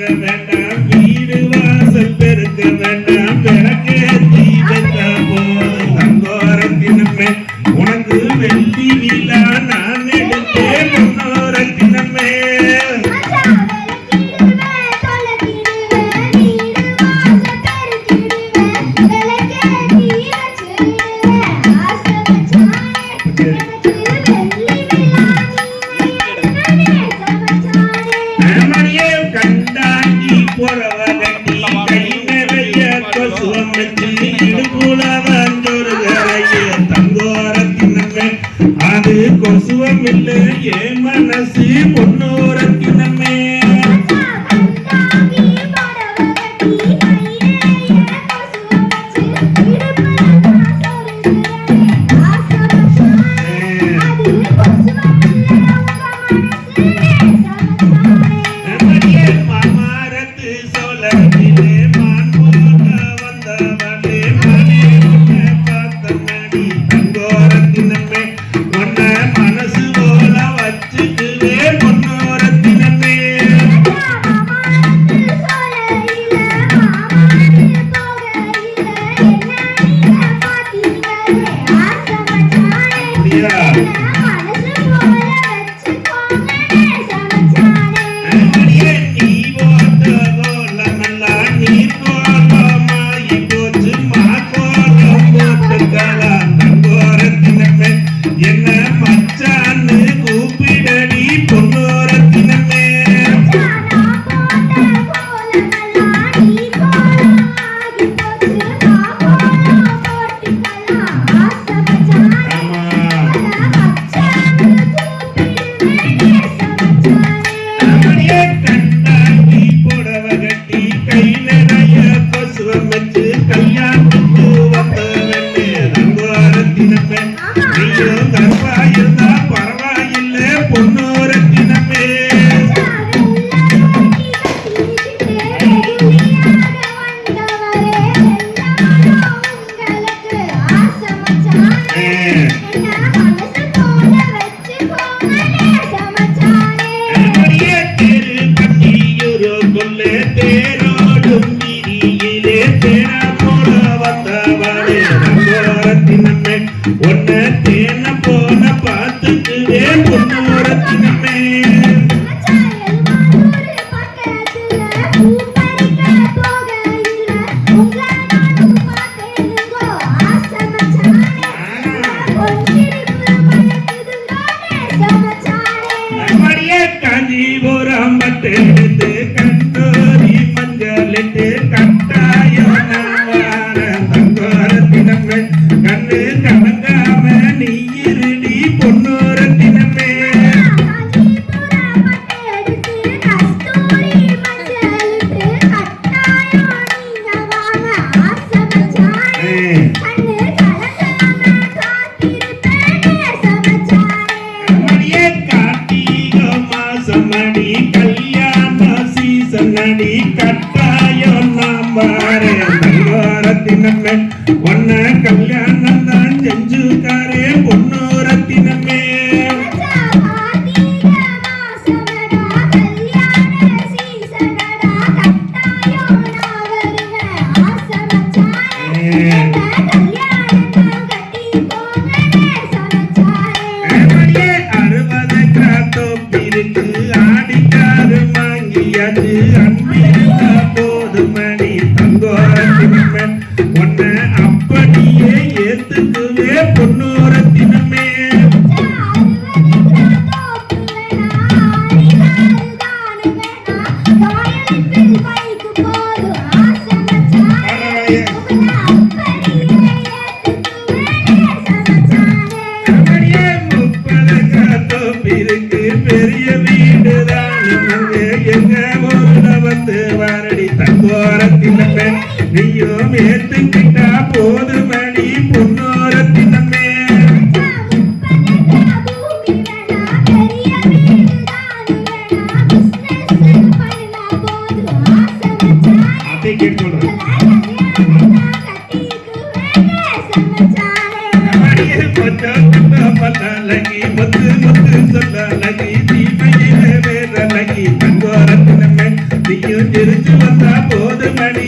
ஆகவே இல்லை ஏன் மனசி பொன்னோரக்கினமே Thank you. me ஒன்ன தேன போன பார்த்துக்குவே பொண்ணு. கண்ணடி கட்டாயம் நாம் பாரு ஒன்ன கல்யாணம் பெரிய வீடுதான். எங்க ஊர்ல வந்து வாரடி தங்கோரத்தின் நீயும் ஏத்துக்கிட்டா போதுமணி பொன்னோரத்தின் பல்லகி முத்து முத்து சொல்லலகி தீமையிலே வேறலகி தங்கோரத்தின் மேல் நீயும் எரிஞ்சு வந்தா போதுமணி